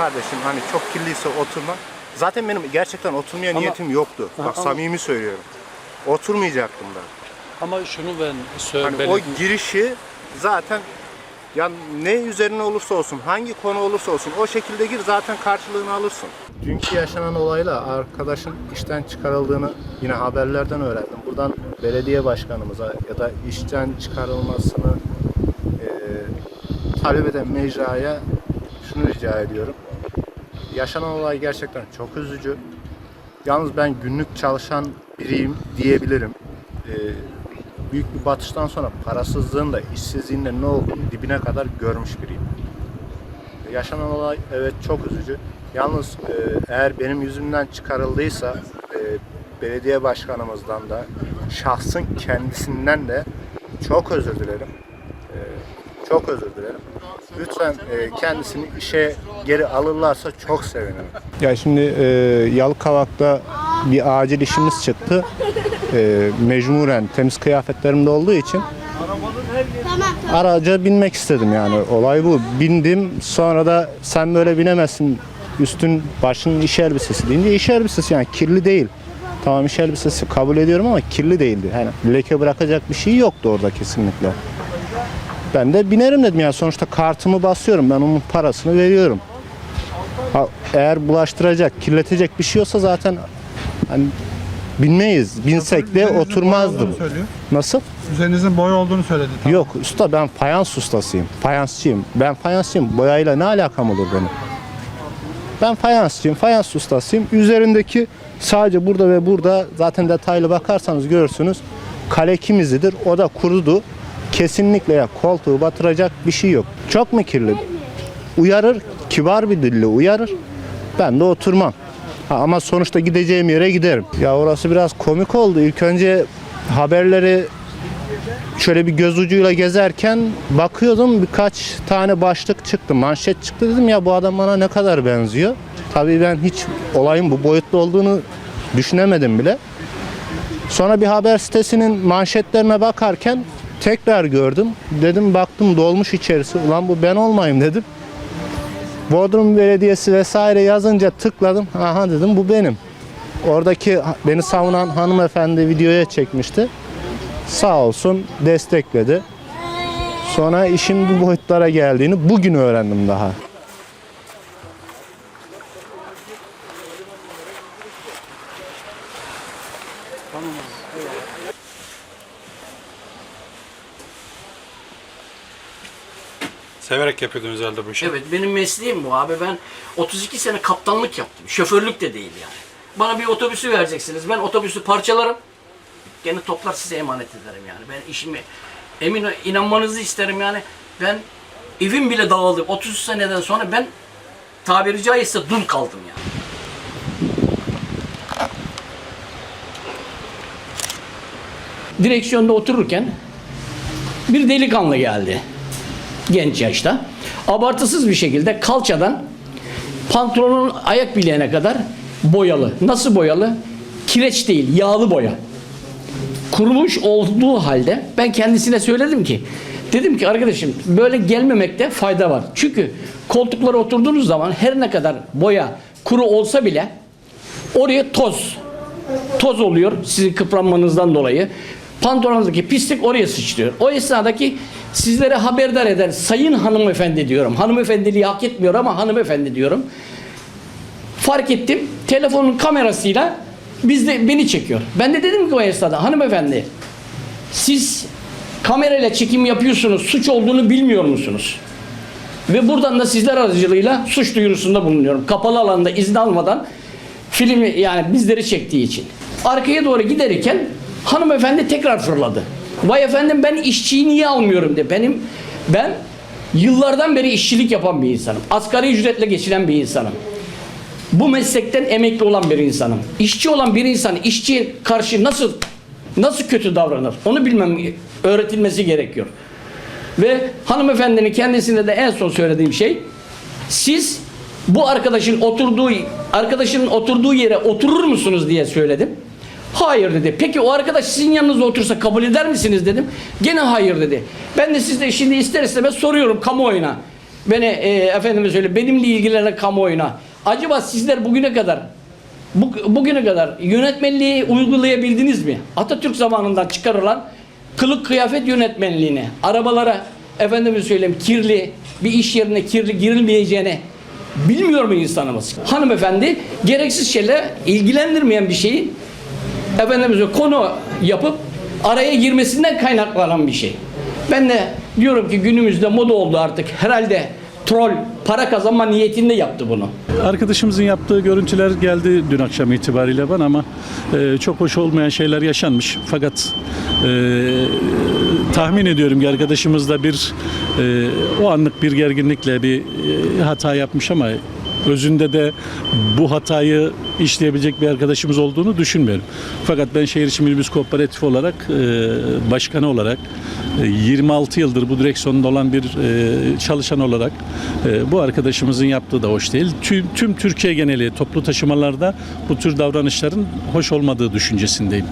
kardeşim hani çok kirliyse oturma. Zaten benim gerçekten oturmaya Ama- niyetim yoktu. Bak Ama- samimi söylüyorum. Oturmayacaktım ben. Ama şunu ben Hani o girişi zaten ya ne üzerine olursa olsun, hangi konu olursa olsun o şekilde gir zaten karşılığını alırsın. Dünkü yaşanan olayla arkadaşın işten çıkarıldığını yine haberlerden öğrendim. Buradan belediye başkanımıza ya da işten çıkarılmasını e, talep eden mecraya şunu rica ediyorum. Yaşanan olay gerçekten çok üzücü. Yalnız ben günlük çalışan biriyim diyebilirim. Ee, büyük bir batıştan sonra parasızlığın da işsizliğin de ne olduğunu dibine kadar görmüş biriyim. Yaşanan olay evet çok üzücü. Yalnız e, eğer benim yüzümden çıkarıldıysa e, belediye başkanımızdan da şahsın kendisinden de çok özür dilerim. Çok özür dilerim. Lütfen e, kendisini işe geri alırlarsa çok sevinirim. Ya şimdi e, Yalıkavak'ta bir acil işimiz çıktı. E, mecburen temiz kıyafetlerimde olduğu için araca binmek istedim yani. Olay bu. Bindim sonra da sen böyle binemezsin. Üstün başın iş elbisesi deyince iş elbisesi yani kirli değil. Tamam iş elbisesi kabul ediyorum ama kirli değildi. Yani leke bırakacak bir şey yoktu orada kesinlikle. Ben de binerim dedim yani sonuçta kartımı basıyorum ben onun parasını veriyorum. Ha, eğer bulaştıracak, kirletecek bir şey olsa zaten hani binmeyiz. Binsek de Üzerinizin boy oturmazdım. olduğunu söylüyor. Nasıl? Üzerinizin boy olduğunu söyledi. Tamam. Yok usta ben fayans ustasıyım. Fayansçıyım. Ben fayansçıyım. Boyayla ne alakam olur benim? Ben fayansçıyım. Fayans ustasıyım. Üzerindeki sadece burada ve burada zaten detaylı bakarsanız görürsünüz. Kale kimizidir. O da kurudu. Kesinlikle ya koltuğu batıracak bir şey yok. Çok mu kirli? Uyarır. Kibar bir dille uyarır. Ben de oturmam. Ha, ama sonuçta gideceğim yere giderim. Ya orası biraz komik oldu. İlk önce haberleri şöyle bir göz ucuyla gezerken bakıyordum birkaç tane başlık çıktı, manşet çıktı dedim ya bu adam bana ne kadar benziyor. Tabii ben hiç olayın bu boyutlu olduğunu düşünemedim bile. Sonra bir haber sitesinin manşetlerine bakarken tekrar gördüm. Dedim baktım dolmuş içerisi. Ulan bu ben olmayayım dedim. Bodrum Belediyesi vesaire yazınca tıkladım. Aha dedim bu benim. Oradaki beni savunan hanımefendi videoya çekmişti sağ olsun destekledi. Sonra işin bu boyutlara geldiğini bugün öğrendim daha. Severek yapıyordunuz herhalde bu işi. Evet benim mesleğim bu abi. Ben 32 sene kaptanlık yaptım. Şoförlük de değil yani. Bana bir otobüsü vereceksiniz. Ben otobüsü parçalarım. Gene toplar size emanet ederim yani. Ben işimi emin inanmanızı isterim yani. Ben evim bile dağıldı. 30 seneden sonra ben tabiri caizse dul kaldım yani. Direksiyonda otururken bir delikanlı geldi genç yaşta. Abartısız bir şekilde kalçadan pantolonun ayak bileğine kadar boyalı. Nasıl boyalı? Kireç değil, yağlı boya. Kurumuş olduğu halde ben kendisine söyledim ki dedim ki arkadaşım böyle gelmemekte fayda var. Çünkü koltuklara oturduğunuz zaman her ne kadar boya kuru olsa bile oraya toz toz oluyor sizin kıpranmanızdan dolayı. Pantolonunuzdaki pislik oraya sıçrıyor. O esnadaki sizlere haberdar eden sayın hanımefendi diyorum. Hanımefendiliği hak etmiyor ama hanımefendi diyorum. Fark ettim. Telefonun kamerasıyla bizde beni çekiyor. Ben de dedim ki o esnada hanımefendi siz kamerayla çekim yapıyorsunuz. Suç olduğunu bilmiyor musunuz? Ve buradan da sizler aracılığıyla suç duyurusunda bulunuyorum. Kapalı alanda izin almadan filmi yani bizleri çektiği için. Arkaya doğru giderken hanımefendi tekrar fırladı. Vay efendim ben işçiyi niye almıyorum de. Benim ben yıllardan beri işçilik yapan bir insanım. Asgari ücretle geçinen bir insanım. Bu meslekten emekli olan bir insanım. İşçi olan bir insan işçiye karşı nasıl nasıl kötü davranır? Onu bilmem öğretilmesi gerekiyor. Ve hanımefendinin kendisine de en son söylediğim şey siz bu arkadaşın oturduğu arkadaşının oturduğu yere oturur musunuz diye söyledim. Hayır dedi. Peki o arkadaş sizin yanınızda otursa kabul eder misiniz dedim. Gene hayır dedi. Ben de sizde şimdi ister istemez soruyorum kamuoyuna. beni e, efendime söyle benimle ilgilenen kamuoyuna acaba sizler bugüne kadar bu, bugüne kadar yönetmenliği uygulayabildiniz mi? Atatürk zamanından çıkarılan kılık kıyafet yönetmenliğini, arabalara efendime söyleyeyim kirli, bir iş yerine kirli girilmeyeceğini bilmiyor mu insanımız? Hanımefendi gereksiz şeyle ilgilendirmeyen bir şeyi söyleyeyim konu yapıp araya girmesinden kaynaklanan bir şey. Ben de diyorum ki günümüzde moda oldu artık. Herhalde troll para kazanma niyetinde yaptı bunu. Arkadaşımızın yaptığı görüntüler geldi dün akşam itibariyle bana ama e, çok hoş olmayan şeyler yaşanmış. Fakat e, tahmin ediyorum ki arkadaşımız da bir e, o anlık bir gerginlikle bir e, hata yapmış ama özünde de bu hatayı işleyebilecek bir arkadaşımız olduğunu düşünmüyorum. Fakat ben şehir içi minibüs kooperatif olarak e, başkanı olarak e, 26 yıldır bu direksiyonda olan bir e, çalışan olarak e, bu arkadaşımızın yaptığı da hoş değil. Tüm, tüm Türkiye geneli toplu taşımalarda bu tür davranışların hoş olmadığı düşüncesindeyim.